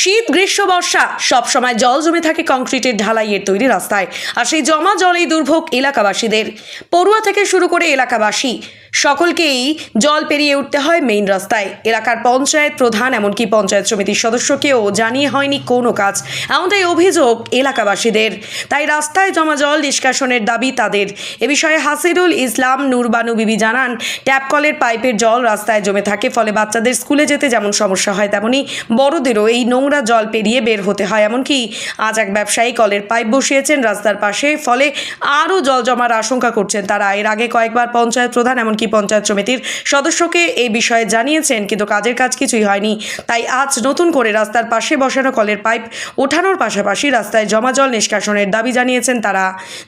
শীত, গ্রীষ্ম, বর্ষা সবসময় জল জমে থাকে কংক্রিটের ঢালাইয়ের তৈরি রাস্তায়। আর সেই জমা জলেই দুর্ভোগ এলাকাবাসীদের। পড়ুয়া থেকে শুরু করে এলাকাবাসী সকলকেই জল পেরিয়ে উঠতে হয় মেইন রাস্তায়। এলাকার পঞ্চায়েত প্রধান, এমনকি পঞ্চায়েত সমিতির সদস্যকেও জানিয়ে হয়নি কোনো কাজ। এমনটাই অভিযোগ এলাকাবাসীদের। তাই রাস্তায় জমা জল নিষ্কাশনের দাবি তাদের। এ বিষয়ে হাসিরুল ইসলাম, নুরবানু বিবি জানান, ট্যাপ কলের পাইপের জল রাস্তায় জমে থাকে, ফলে বাচ্চাদের স্কুলে যেতে যেমন সমস্যা হয়, তেমনি বড়দেরও এই নোংরা জল পেরিয়ে বের হতে হয়। এমনকি আজ এক ব্যবসায়ী কলের পাইপ বসিয়েছেন রাস্তার পাশে, ফলে আরও জল জমার আশঙ্কা করছেন তারা। এর আগে কয়েকবার পঞ্চায়েত প্রধান, এমনকি পঞ্চায়েত সমিতির সদস্যকে এই বিষয়ে জানিয়েছেন, কিন্তু কাজের কাজ কিছুই হয়নি। তাই আজ নতুন করে রাস্তার পাশে বসানো কলের পাইপ ওঠানোর পাশাপাশি রাস্তায় জমা জল নিষ্কাশনের দাবি জানিয়েছেন তারা।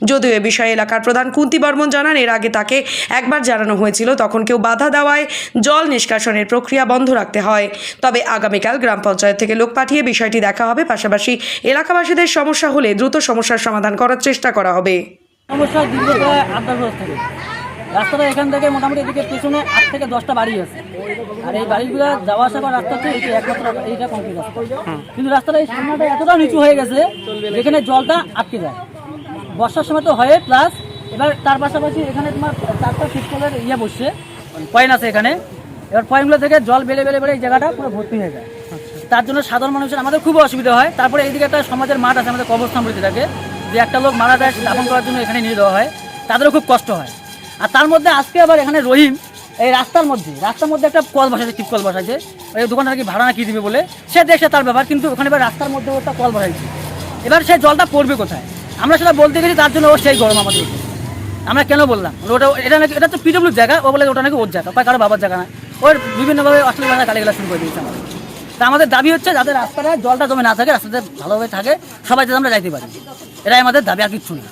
যদিও এ বিষয়ে এলাকার প্রধান কুন্তি বর্মন জানান, এর আগে তাকে একবার জানানো হয়েছিল, তখন কেউ বাধা দেওয়ায় জল নিষ্কাশনের প্রক্রিয়া বন্ধ রাখতে হয়। তবে আগামীকাল গ্রাম পঞ্চায়েত থেকে লোক পাঠিয়ে বিষয়টি দেখা হবে, পাশাপাশি এলাকাবাসীদের সমস্যা হলে দ্রুত সমস্যার সমাধান করার চেষ্টা করা হবে। সমস্যা দীর্ঘ থেকে। রাস্তাটা এখান থেকে মোটামুটি এদিকে পেছনে আট থেকে দশটা বাড়ি আছে। আর এই বাড়িগুলো যাওয়া আসা করার রাস্তা হচ্ছে একমাত্র এইটা কমপ্লিট রাস্তা। কিন্তু রাস্তাটা এই সামনাটা এতটা নিচু হয়ে গেছে যেখানে জলটা আটকে যায়। বর্ষার সময় তো হয় প্লাস এবার তার পাশাপাশি এখানে তোমার চারটা শীতকালের ইয়ে বসছে পয়েন্ট আছে এখানে। এবার পয়েন্টগুলো থেকে জল বেড়ে বেড়ে বেড়ে এই জায়গাটা পুরো ভর্তি হয়ে যায়। তার জন্য সাধারণ মানুষের আমাদের খুব অসুবিধা হয়। তারপরে এইদিকে একটা সমাজের মাঠ আছে আমাদের কবরস্থান বলতে থাকে যে একটা লোক মারা যায় দাফন করার জন্য এখানে নিয়ে দেওয়া হয়। তাদেরও খুব কষ্ট হয়। আর তার মধ্যে আজকে আবার এখানে রহিম, এই রাস্তার মধ্যে রাস্তার মধ্যে একটা কল বসাইছে টিপ কল বসাইছে। ওই দোকানটা কি ভাড়া না কি দিবে বলে। সে দেখছে তার ব্যাপার, কিন্তু ওখানে এবার রাস্তার মধ্যে একটা কল বসাইছে। এবার সে জলটা পড়বে কোথায়? আমরা সেটা বলতে গেছি, তার জন্য ও সেই গরম আমাদের আমরা কেন বললাম? ওটা এটা নাকি এটা তো পিডব্লিউ জায়গা, ও বলে ওটা নাকি ওর জায়গা। বা কারও বাবার জায়গা না। ওর বিভিন্নভাবে অশ্লীল ভাষা গালিগালা শুরু করে দিয়েছে আমাদের। তা আমাদের দাবি হচ্ছে, যাতে রাস্তাটা, জলটা জমে না থাকে, রাস্তাতে ভালোভাবে থাকে, সবাই যাতে আমরা যাইতে পারি। এটাই আমাদের দাবি, আর কিচ্ছু না।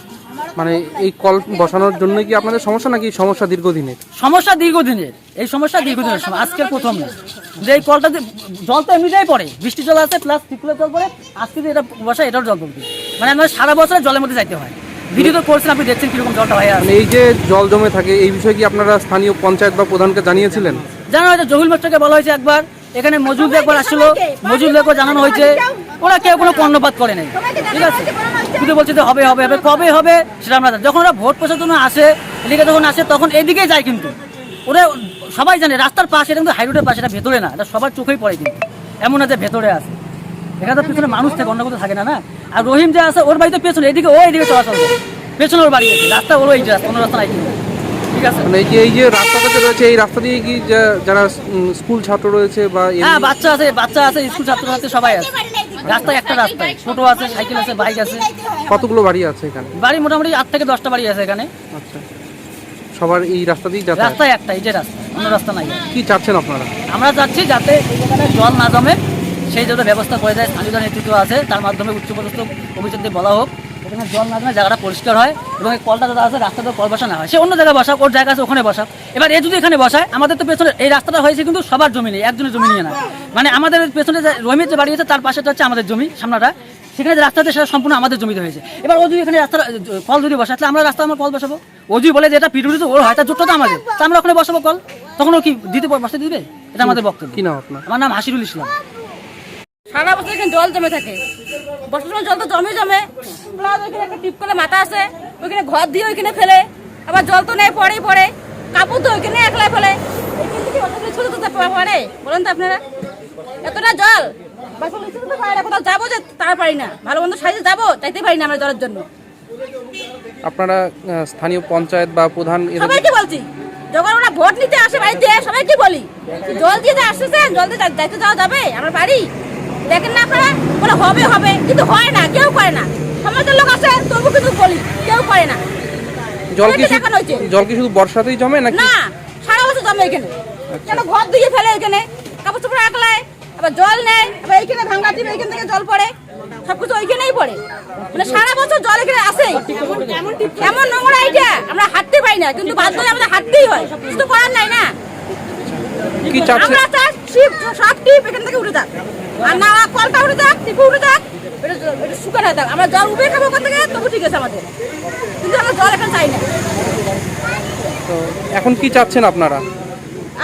মানে এই কল বসানোর জন্য কি আপনাদের সমস্যা নাকি সমস্যা দীর্ঘদিনের? সমস্যা দীর্ঘদিনের। এই সমস্যা দীর্ঘদিনের সময় আজকের প্রথম না। যে এই কলটাতে জল তো এমনিতেই পড়ে বৃষ্টি জল আছে প্লাস টিকুলের জল পড়ে আজকে যে এটা বসা এটাও জল পড়বে। মানে আমাদের সারা বছর জলের মধ্যে যাইতে হয়। ভিডিও তো করছেন আপনি দেখছেন কীরকম জলটা হয়ে মানে এই যে জল জমে থাকে এই বিষয়ে কি আপনারা স্থানীয় পঞ্চায়েত বা প্রধানকে জানিয়েছিলেন? জানা হয়েছে জহুল মোস্টাকে বলা হয়েছে একবার। এখানে মজুদ একবার আসছিল মজুদকে জানানো হয়েছে ওরা কেউ কোনো কর্ণপাত করে নাই। ঠিক আছে? শুধু বলছে যে হবে হবে হবে কবে হবে সেটা আমরা যখন ওরা ভোট জন্য আসে এদিকে যখন আসে তখন এদিকে যায় কিন্তু। ওরা সবাই জানে রাস্তার পাশে এটা কিন্তু হাইরোডের পাশে এটা ভেতরে না এটা সবার চোখেই পড়ে কিন্তু। এমন না যে ভেতরে আছে। এখানে তো পিছনে মানুষ থাকে অন্য কোথাও থাকে না না? আর রহিম যে আছে ওর বাড়িতে পেছনে এদিকে ও এদিকে চলাচল পেছনে ওর বাড়ি আছে রাস্তা ওর এই রাস্তা অন্য রাস্তা নাই কিন্তু। ঠিক আছে। মানে এই যে এই যে রাস্তাটা যে রয়েছে এই রাস্তা দিয়ে কি যারা স্কুল ছাত্র রয়েছে বা হ্যাঁ বাচ্চা আছে বাচ্চা আছে স্কুল ছাত্র ছাত্রী সবাই আছে। রাস্তায় একটা রাস্তায় ছোট আছে সাইকেল আছে বাইক আছে। কতগুলো বাড়ি আছে এখানে? বাড়ি মোটামুটি আট থেকে দশটা বাড়ি আছে এখানে। আচ্ছা। সবার এই রাস্তা দিয়েই যাতায়াত? রাস্তায় একটা এই যে রাস্তা অন্য রাস্তা নাই। কি চাচ্ছেন আপনারা? আমরা চাচ্ছি যাতে এই জল না জমে সেই যাতে ব্যবস্থা করে দেয় স্থানীয় নেতৃত্ব আছে তার মাধ্যমে উচ্চপদস্থ অভিযোগ দিয়ে বলা হোক। এখানে জল না জমে জায়গাটা পরিষ্কার হয় এবং এই কলটা যারা আছে রাস্তাতে কল বসা না হয়। সে অন্য জায়গায় বসাক ওর জায়গা আছে ওখানে বসাক। এবার এ যদি এখানে বসায় আমাদের তো পেছনে এই রাস্তাটা হয়েছে কিন্তু সবার জমি নেই একজনের জমি নিয়ে না। মানে আমাদের পেছনে রমির যে বাড়ি আছে তার পাশেটা হচ্ছে আমাদের জমি সামনাটা। সেখানে যে রাস্তাতে সেটা সম্পূর্ণ আমাদের জমিতে হয়েছে। এবার ও যদি এখানে রাস্তা কল যদি বসায় তাহলে আমরা রাস্তা আমার কল বসাবো? ও যদি বলে যে এটা পিটুড়ি তো ওর হয় তার জোরটা তো আমাদের। তা আমরা ওখানে বসাবো কল? তখন ও কি দিতে বসাতে দিবে? এটা আমাদের বক্তব্য। কি নাম আপনার? আমার নাম হাসিরুল ইসলাম। সারা বছর এখানে জল জমে থাকে। বর্ষার সময় জল তো জমে জমে। প্লাস ওইখানে একটা টিপ করে মাথা আছে ওইখানে ঘর দিয়ে ওইখানে ফেলে। আবার জল তো নেই পরেই পড়ে। কাপড় তো ওইখানে একলাই ফেলে। ছোট পারে বলেন তো আপনারা। এতটা জল। পারে কোথাও যাব যে তার পারি না। ভালো মন্দ সাইজে যাব চাইতে পারি না আমরা জলের জন্য। আপনারা স্থানীয় পঞ্চায়েত বা প্রধান সবাইকে বলছি যখন ওরা ভোট নিতে আসে বাড়িতে সবাইকে বলি। জল দিয়ে আসতেছেন জল দিয়ে যাইতে যাওয়া যাবে আমরা পারি। দেখেন না আপনারা? বলে হবে হবে। কিন্তু হয় না কেউ করে না। সমাজের লোক আছে তবু কিন্তু বলি কেউ করে না। জল কি জল কি শুধু বর্ষাতেই জমে নাকি? না সারা বছর জমে এখানে। কেন ঘর দিয়ে ফেলে এখানে? কাপড় চোপড় রাখলায় আবার জল নেয় আবার এইখানে ভাঙ্গা দিবে এইখান থেকে জল পড়ে। সবকিছু ওইখানেই পড়ে। মানে সারা বছর জল এখানে আসে এমন নোংরা এইটা আমরা হাঁটতে পারি না কিন্তু বাধ্য আমাদের হাঁটতেই হয়। কিছু করার নাই না। কি চাচ্ছেন টিপ সব টিপ এখান থেকে উঠে যাক। আর না কলটা উঠে যাক টিপে উঠে যাক। এটা এটা শুকানো হয়ে যাক। আমরা জল খাব ওখান থেকে তবু ঠিক আছে আমাদের। কিন্তু আমরা জল এখন চাই না। তো এখন কি চাচ্ছেন আপনারা?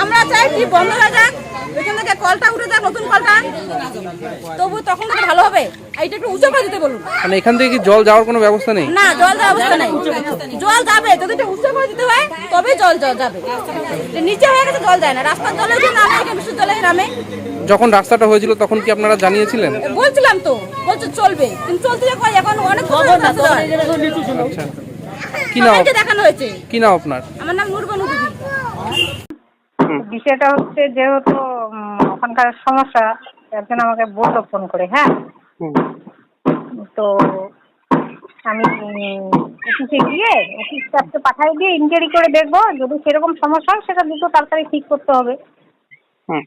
আমরা চাই টিপ বন্ধ হয়ে যাক এখান থেকে কলটা উঠে যাক নতুন কলটা। তবু তখন ভালো হবে। এটা একটু উঁচু করে দিতে বলুন। মানে এখান থেকে কি জল যাওয়ার কোনো ব্যবস্থা নেই? না জল যাওয়ার অবস্থা নাই। জল যাবে যদি এটা উঁচু করে দিতে হয় তবে জল জল যাবে। নিচে হয়ে গেছে জল যায় না। রাস্তার জলে যে নামে এটা বিশুদ্ধ জলে নামে। যখন রাস্তাটা হয়েছিল তখন কি আপনারা জানিয়েছিলেন? বলছিলাম তো বলছে চলবে। কিন্তু চলতে যে কয় এখন অনেক দেওয়া। আচ্ছা। কি নাম? দেখানো হয়েছে। কি নাম আপনার? আমার নাম নুরবানু দিদি। বিষয়টা হচ্ছে যেহেতু ওখানকার সমস্যা একজন আমাকে বলল ফোন করে হ্যাঁ? তো আমি অফিসে গিয়ে অফিস স্টাফকে পাঠিয়ে দিয়ে ইনকোয়ারি করে দেখব যদি সেরকম সমস্যা হয় সেটা দ্রুত তাড়াতাড়ি ঠিক করতে হবে। হুম।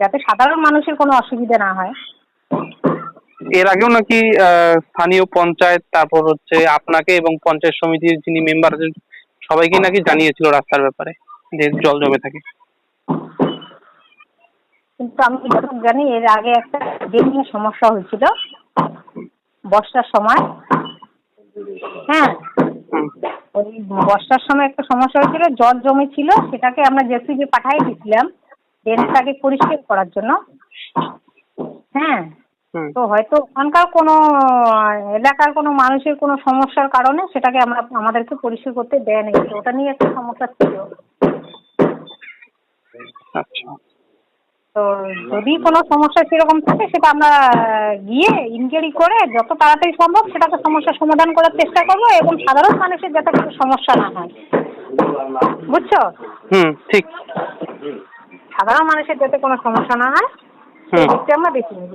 যাতে সাধারণ মানুষের কোনো অসুবিধা না হয়। এর আগেও নাকি স্থানীয় পঞ্চায়েত তারপর হচ্ছে আপনাকে এবং পঞ্চায়েত সমিতির যিনি মেম্বার আছেন সবাইকে নাকি জানিয়েছিল রাস্তার ব্যাপারে যে জল জমে থাকে। কিন্তু আমি যতটুকু জানি এর আগে একটা ড্রেনিং সমস্যা হয়েছিল। বর্ষার সময়। হ্যাঁ। ওই বর্ষার সময় একটা সমস্যা হয়েছিল জল জমেছিল সেটাকে আমরা জেসিবি পাঠিয়ে দিয়েছিলাম ড্রেনটাকে পরিষ্কার করার জন্য। হ্যাঁ। তো হয়তো ওখানকার কোনো এলাকার কোনো মানুষের কোনো সমস্যার কারণে সেটাকে আমরা আমাদেরকে পরিষ্কার করতে দেয়নি। তো ওটা নিয়ে একটা সমস্যা ছিল। আচ্ছা। তো যদি কোনো সমস্যা সেরকম থাকে সেটা আমরা গিয়ে ইনকোয়ারি করে যত তাড়াতাড়ি সম্ভব সেটাকে সমস্যার সমাধান করার চেষ্টা করব এবং সাধারণ মানুষের যাতে কোনো সমস্যা না হয়। বুঝছ? হুম ঠিক। সাধারণ মানুষের যাতে কোনো সমস্যা না হয় সেই দিকটা আমরা দেখে নেব।